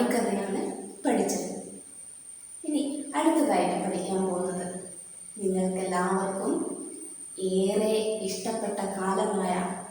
ഇത്രയാണ് പഠിച്ചത്. ഇനി അടുത്തതായിട്ട് പഠിക്കാൻ പോകുന്നത് നിങ്ങൾക്കെല്ലാവർക്കും ഏറെ ഇഷ്ടപ്പെട്ട കാലമായ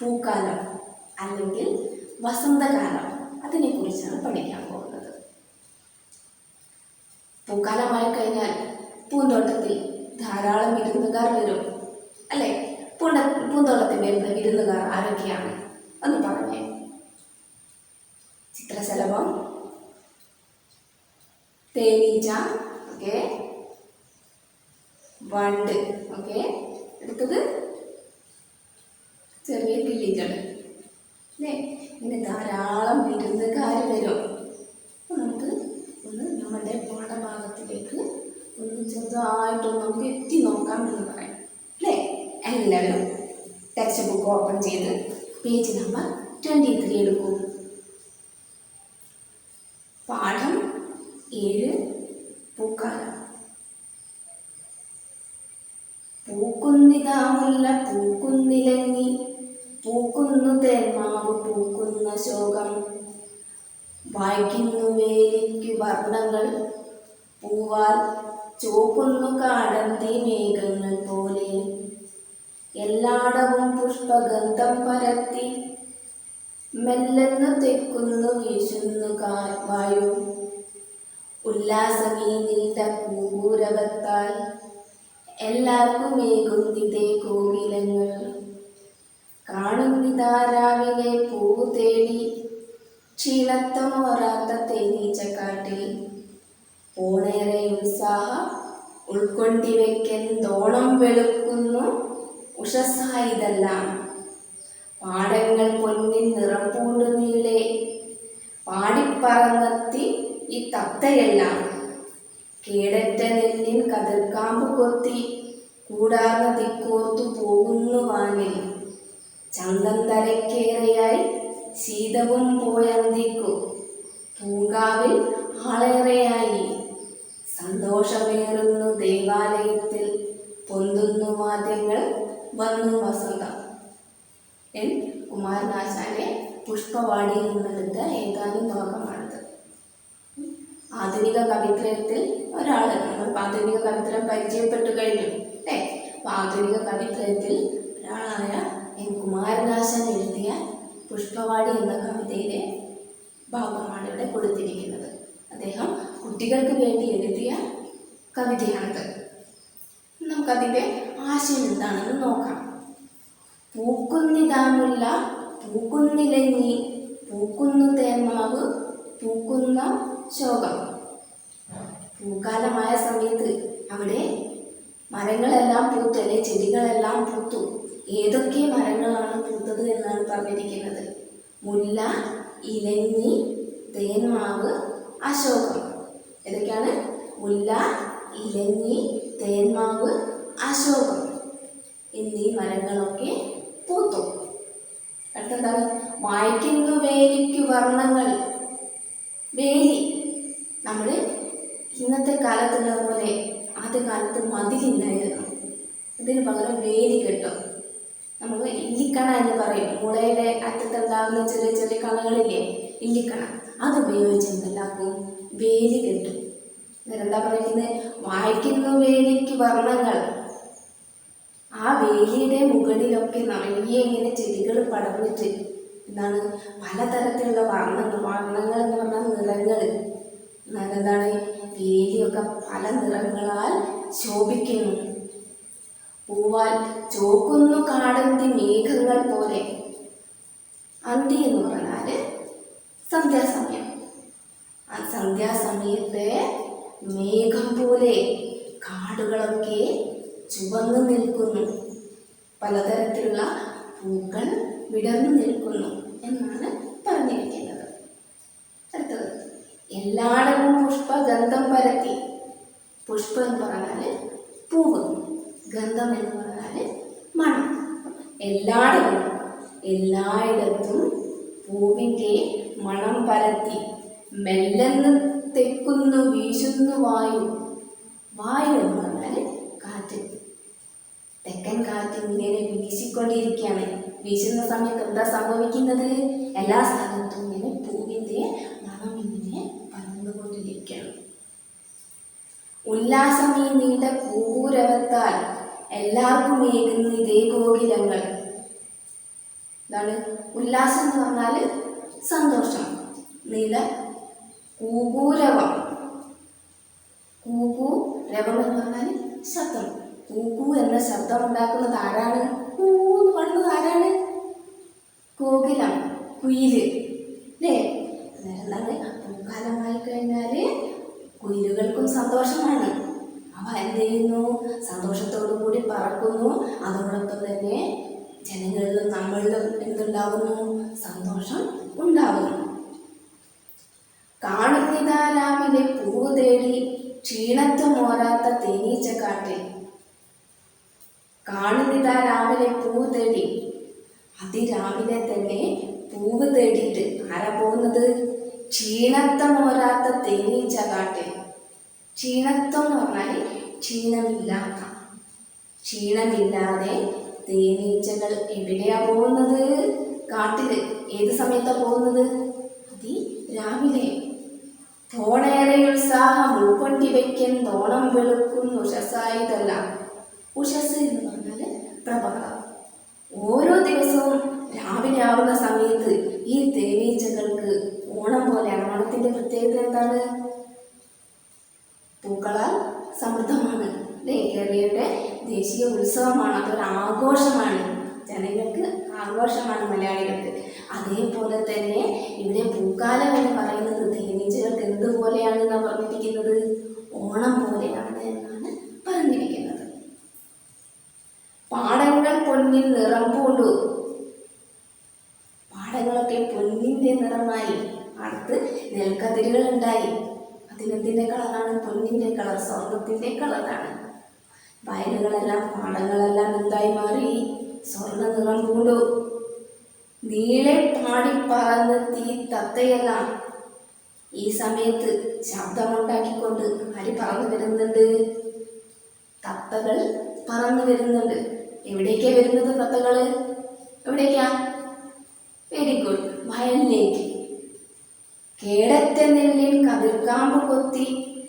പൂക്കാലം അല്ലെങ്കിൽ വസന്തകാലം അതിനെക്കുറിച്ചാണ് പഠിക്കാൻ പോകുന്നത്. പൂക്കാലമായി കഴിഞ്ഞാൽ പൂന്തോട്ടത്തിൽ ധാരാളം വിരുന്നുകാർ വരും. അല്ലേ? പൂണ്ട പൂന്തോട്ടത്തിൽ വരുന്ന വിരുന്നുകാർ ആരൊക്കെയാണ്? ഒന്ന് പറഞ്ഞേ. ചിത്രശലഭം തേനീച്ച ഓക്കെ വണ്ട് ഓക്കെ അടുത്തത് ചെറിയ കിളികൾ അല്ലേ ഇങ്ങനെ ധാരാളം വിരുന്നുകാർ വരും. നമുക്ക് ഒന്ന് നമ്മുടെ പാഠഭാഗത്തിലേക്ക് ഒന്ന് ചെറുതായിട്ടൊന്ന് നമുക്ക് എത്തി നോക്കാം എന്ന് പറയാം. അല്ലേ എല്ലാവരും ടെക്സ്റ്റ് ബുക്ക് ഓപ്പൺ ചെയ്ത് പേജ് നമ്പർ ട്വന്റി ത്രീ എടുക്കൂ. ഏഴ് പൂക്കാലം. പൂക്കുന്നിതാ മുല്ല പൂക്കുന്നിലങ്ങി. പൂക്കുന്നു തേന്മാവ് പൂക്കുന്ന ശോകം. വായിക്കുന്നു വേലിക്കു വർണങ്ങൾ. പൂവാൽ ചോക്കുന്നു കാടന്തി മേഘങ്ങൾ പോലെ. എല്ലായിടവും പുഷ്പഗന്ധം പരത്തി. മെല്ലെന്ന് തെക്കുന്നു വീശുന്നു വായു. ഉല്ലാസമീ നീണ്ട കൂകൂരവത്താൽ എല്ലാവർക്കും ഏകുന്നിതേ കോകിലങ്ങൾ. കാണുന്നിതാ രാവിലെ പൂവ് തേടി ക്ഷീണത്വമോറാത്ത തേനീച്ചക്കാട്ടിൽ ഓണേറെ ഉൾക്കൊണ്ടിവയ്ക്കൻ ഉൾക്കൊണ്ടിവെക്കെന്തോണം വെളുക്കുന്നു ഉഷസ്സായതെല്ലാം. പാടങ്ങൾ പൊന്നിൻ നിറം പൂണ്ടു നീളെ. പാടിപ്പറന്നെത്തി ഈ തത്തയെല്ലാം കേടറ്റ നെല്ലിൻ കതിർക്കാമ്പ് കൊത്തി കൂടാർന്ന തിക്കോർത്തു പോകുന്നു വാങ്ങി ചന്തം തലക്കേറെയായി ശീതവും പോയന്തിക്കു പൂങ്കാവിൽ ആളേറെയായി. സന്തോഷമേറുന്നു ദേവാലയത്തിൽ പൊന്തുന്നു വാദ്യങ്ങൾ വന്നു വസന്തം. എൻ കുമാരനാശാന്റെ പുഷ്പവാടിയിൽ നിന്നെടുത്ത ഏതാനും ഭാഗമാണിത് ആധുനിക കവിത്രയത്തിൽ ഒരാൾ നമ്മൾ ആധുനിക കവിത്രം പരിചയപ്പെട്ടു കഴിഞ്ഞു അല്ലേ? ആധുനിക കവിത്രയത്തിൽ ഒരാളായ എൻ. കുമാരദാസൻ എഴുതിയ പുഷ്പവാടി എന്ന കവിതയിലെ ഭാഗമാണ് ഇവിടെ കൊടുത്തിരിക്കുന്നത്. അദ്ദേഹം കുട്ടികൾക്ക് വേണ്ടി എഴുതിയ കവിതയാണിത്. നമുക്കതിന്റെ ആശയം എന്താണെന്ന് നോക്കാം. പൂക്കുന്നിതാമുല്ല പൂക്കുന്നിലങ്ങി പൂക്കുന്നു തേന്മാവ് പൂക്കുന്ന ശോകം. പൂക്കാലമായ സമയത്ത് അവിടെ മരങ്ങളെല്ലാം പൂത്തു അല്ലെ ചെടികളെല്ലാം പൂത്തു. ഏതൊക്കെ മരങ്ങളാണ് പൂത്തത് എന്നാണ് പറഞ്ഞിരിക്കുന്നത്. മുല്ല ഇലഞ്ഞി തേന്മാവ് അശോകം. ഏതൊക്കെയാണ്? മുല്ല ഇലഞ്ഞി തേന്മാവ് അശോകം എന്നീ മരങ്ങളൊക്കെ പൂത്തു. അടുത്തെന്താണ്? വായിക്കുന്നു വേലിക്ക് വർണങ്ങൾ. വേലി. നമ്മൾ ഇന്നത്തെ കാലത്തുള്ള പോലെ ആദ്യ കാലത്ത് മതിലില്ലായിരുന്നു ഇതിന് പകരം വേലി കെട്ടും. നമ്മൾ ഇല്ലിക്കണ എന്ന് പറയും. മുളയുടെ അറ്റത്തുണ്ടാകുന്ന ചെറിയ ചെറിയ കണകളില്ലേ? ഇല്ലിക്കണ. അത് ഉപയോഗിച്ച് എന്തെല്ലാക്കും വേലി കെട്ടും. എന്താ പറയുന്നത് വായിക്കുന്ന വേലിക്ക് വർണങ്ങൾ. ആ വേലിയുടെ മുകളിലൊക്കെ നിറയെ ഇങ്ങനെ ചെടികൾ പടർന്നിട്ട് എന്താണ് പലതരത്തിലുള്ള വർണങ്ങൾ വർണങ്ങൾ എന്ന് പറഞ്ഞാൽ നിറങ്ങൾ. എന്താണ് വേലിയൊക്കെ പല നിറങ്ങളാൽ ശോഭിക്കുന്നു. പൂവാൽ ചോക്കുന്നു കാടന്തി മേഘങ്ങൾ പോലെ. അന്തി എന്ന് പറഞ്ഞാൽ സന്ധ്യാസമയം. ആ സന്ധ്യാസമയത്ത് മേഘം പോലെ കാടുകളൊക്കെ ചുവന്നു നിൽക്കുന്നു. പലതരത്തിലുള്ള പൂക്കൾ വിടർന്നു നിൽക്കുന്നു എന്നാണ് പറഞ്ഞിരിക്കുന്നത്. എല്ലായിടവും പുഷ്പഗന്ധം പരത്തി. പുഷ്പം എന്ന് പറഞ്ഞാൽ പൂവ്. ഗന്ധം എന്ന് പറഞ്ഞാൽ മണം. എല്ലായിടവും എല്ലായിടത്തും പൂവിന്റെ മണം പരത്തി. മെല്ലെന്ന് തെക്കുന്നു വീശുന്നു വായു. വായു എന്ന് പറഞ്ഞാൽ കാറ്റ്. തെക്കൻ കാറ്റ് ഇങ്ങനെ വീശിക്കൊണ്ടിരിക്കുകയാണ്. വീശുന്ന സമയത്ത് എന്താ സംഭവിക്കുന്നത്? എല്ലാ സ്ഥലത്തും ഉല്ലാസമീ നീണ്ട കൂരവത്താൽ എല്ലാവർക്കും ഏകുന്ന ഇതേ ഗോകുലങ്ങൾ. എന്താണ് ഉല്ലാസം എന്ന് പറഞ്ഞാൽ സന്തോഷം. നീല കൂകൂരവം. കൂകൂ രവം എന്ന് പറഞ്ഞാൽ ശബ്ദം. കൂകൂ എന്ന ശബ്ദം ഉണ്ടാക്കുന്നത് ആരാണ്? കൂ എന്ന് പറയുന്നത് ആരാണ്? കോകിലം കുയിൽ അല്ലേ? അന്നേരം പൂക്കാലമായി കഴിഞ്ഞാൽ കുയിലുകൾക്കും സന്തോഷമാണ്. അവ എന്ത് ചെയ്യുന്നു? സന്തോഷത്തോടു കൂടി പറക്കുന്നു. അതോടൊപ്പം തന്നെ ജനങ്ങളിലും നമ്മളിലും എന്തുണ്ടാവുന്നു? സന്തോഷം ഉണ്ടാവുന്നു. കാണുന്നിതാ രാവിലെ പൂവ് തേടി ക്ഷീണത്വം തേനീച്ച തേനീച്ചക്കാട്ടിൽ കാണുന്നിതാ രാവിലെ പൂവ് തേടി. അതിരാവിലെ തന്നെ പൂവ് തേടിയിട്ട് ആരാ പോകുന്നത്? ക്ഷീണത്വം പോരാത്ത തേനീച്ച കാട്ടിൽ ക്ഷീണത്വം എന്ന് പറഞ്ഞാൽ ക്ഷീണമില്ലാത്ത. ക്ഷീണമില്ലാതെ തേനീച്ചകൾ എവിടെയാ പോകുന്നത്? കാട്ടിൽ. ഏത് സമയത്താ പോകുന്നത്? അതി രാവിലെ. തോണേറെ ഉത്സാഹം. ഉൾക്കൊണ്ടി വയ്ക്കൻ തോണം വെളുക്കും ഉഷസായതല്ല ഉഷസ് എന്ന് പറഞ്ഞാൽ പ്രഭാതം. ഓരോ ദിവസവും രാവിലെ ആവുന്ന സമയത്ത് ഈ തേനീച്ചകൾക്ക് ഓണം പോലെയാണ് ഓണത്തിന്റെ പ്രത്യേകത എന്താണ്? പൂക്കളാൽ സമൃദ്ധമാണ് കേരളീയരുടെ ദേശീയ ഉത്സവമാണ് അതൊരു ആഘോഷമാണ്. ജനങ്ങൾക്ക് ആഘോഷമാണ് മലയാളികൾക്ക്. അതേപോലെ തന്നെ ഇവിടെ പൂക്കാലം എന്ന് പറയുന്നത് തേനീച്ചകൾക്ക് എന്തുപോലെയാണ് എന്നാണ് പറഞ്ഞിരിക്കുന്നത്? ഓണം പോലെയാണ് എന്നാണ് പറഞ്ഞിരിക്കുന്നത്. പാടങ്ങൾ പൊന്നിൽ നിറം പൂണ്ടു. പൊന്നിന്റെ നിറമായി അടുത്ത് നെൽക്കതിരുകൾ ഉണ്ടായി. അതിനെന്തിന്റെ കളറാണ് പൊന്നിന്റെ കളർ സ്വർണത്തിന്റെ കളറാണ്. വയലുകളെല്ലാം പാടങ്ങളെല്ലാം എന്തായി മാറി? സ്വർണ നിറം കൂടു നീളെ പാടി പറന്ന് തീ തത്തയെല്ലാം. ഈ സമയത്ത് ശബ്ദമുണ്ടാക്കിക്കൊണ്ട് ആര് പറന്നു വരുന്നുണ്ട്? തത്തകൾ പറന്നു വരുന്നുണ്ട്. എവിടേക്കാ വരുന്നത് തത്തകൾ? എവിടേക്കാ? Very good. വയലിലേക്ക്. കേടറ്റ നെല്ലിൽ കതിർക്കാമ്പ് കൊത്തി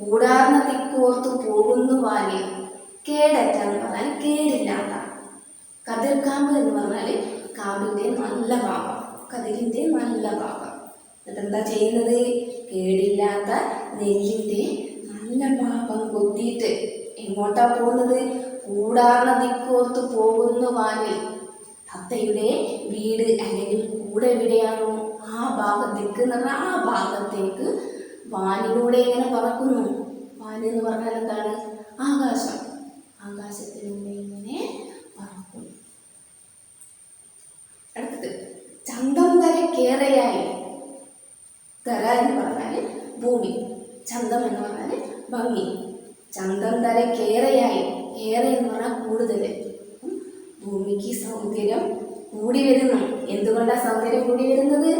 കൂടാർന്ന തിക്കോർത്തു പോകുന്നു വാലി കേടറ്റ എന്ന് പറഞ്ഞാൽ കേടില്ലാത്ത. കതിർക്കാമ്പ് എന്ന് പറഞ്ഞാൽ കാമ്പിന്റെ നല്ല ഭാഗം കതിരിന്റെ നല്ല ഭാഗം. എന്നിട്ട് എന്താ ചെയ്യുന്നത്? കേടില്ലാത്ത നെല്ലിന്റെ നല്ല ഭാഗം കൊത്തിയിട്ട് എങ്ങോട്ടാ പോകുന്നത്? കൂടാർന്ന ദിക്കോർത്ത് പോകുന്നു വാനിൽ തത്തയുടെ വീട് അല്ലെങ്കിൽ കൂടെ എവിടെയാണോ ആ ഭാഗത്തേക്ക് എന്ന് പറഞ്ഞാൽ ആ ഭാഗത്തേക്ക് വാനിലൂടെ ഇങ്ങനെ പറക്കുന്നു. വാന് എന്ന് പറഞ്ഞാൽ എന്താണ്? ആകാശം. ആകാശത്തിലൂടെ ഇങ്ങനെ പറക്കുന്നു. അടുത്തത് ചന്തം കേറയായി തര എന്ന് പറഞ്ഞാൽ ഭൂമി. ചന്തം എന്ന് പറഞ്ഞാൽ ഭംഗി. ചന്തം കേറയായി ഏറെ എന്ന് പറഞ്ഞാൽ കൂടുതൽ. ഭൂമിക്ക് സൗന്ദര്യം കൂടി വരുന്നു. എന്തുകൊണ്ടാണ് സൗന്ദര്യം കൂടി വരുന്നത്?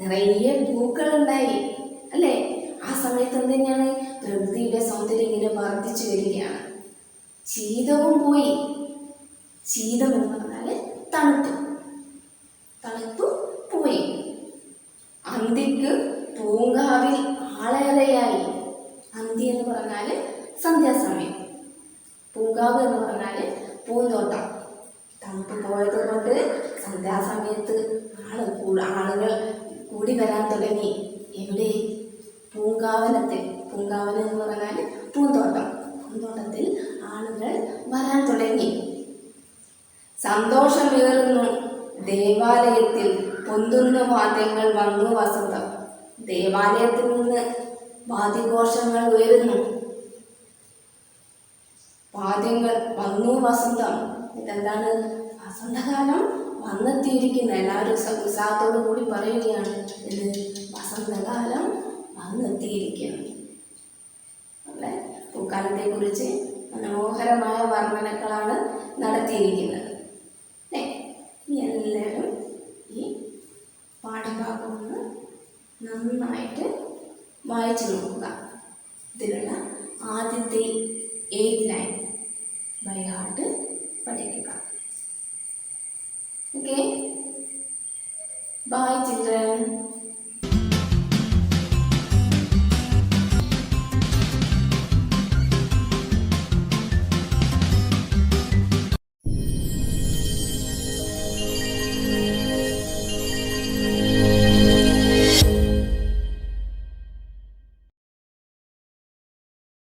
നിറയെ പൂക്കളുണ്ടായി. അല്ലേ? ആ സമയത്ത് എന്ത് തന്നെയാണ് പ്രകൃതിയുടെ സൗന്ദര്യം ഇങ്ങനെ വർദ്ധിച്ചു വരികയാണ്. ശീതവും പോയി. ശീതം എന്ന് പറഞ്ഞാൽ തണുപ്പ്. തണുപ്പ് പോയി. അന്തിക്ക് പൂങ്കാവിൽ ആളേറെയായി. അന്തി എന്ന് പറഞ്ഞാൽ സന്ധ്യാസമയം. പൂങ്കാവ് എന്ന് പറഞ്ഞാൽ പൂന്തോട്ടം. സന്ധ്യാസമയത്ത് ആൾ കൂ- ആളുകൾ കൂടി വരാൻ തുടങ്ങി. എവിടെ? പൂങ്കാവനത്തിൽ പൂങ്കാവനം എന്ന് പറഞ്ഞാൽ പൂന്തോട്ടം. പൂന്തോട്ടത്തിൽ ആളുകൾ വരാൻ തുടങ്ങി. സന്തോഷമേറുന്നു. ദേവാലയത്തിൽ പൊന്തുന്ന വാദ്യങ്ങൾ വന്നു വസന്തം. ദേവാലയത്തിൽ നിന്ന് വാദ്യഘോഷങ്ങൾ ഉയരുന്നു. വാദ്യങ്ങൾ വന്നു വസന്തം. ഇതെന്താണ്? വസന്തകാലം വന്നെത്തിയിരിക്കുന്ന എല്ലാവരും ഉത്സ- ഉത്സാഹത്തോടു കൂടി പറയുകയാണ് ഇത് വസന്തകാലം വന്നെത്തിയിരിക്കുകയാണ്. അവിടെ പൂക്കാലത്തെ കുറിച്ച് മനോഹരമായ വർണനകളാണ് നടത്തിയിരിക്കുന്നത്. അല്ലേ? ഇനി എല്ലാവരും ഈ പാഠഭാഗം ഒന്ന് നന്നായിട്ട് വായിച്ചു നോക്കുക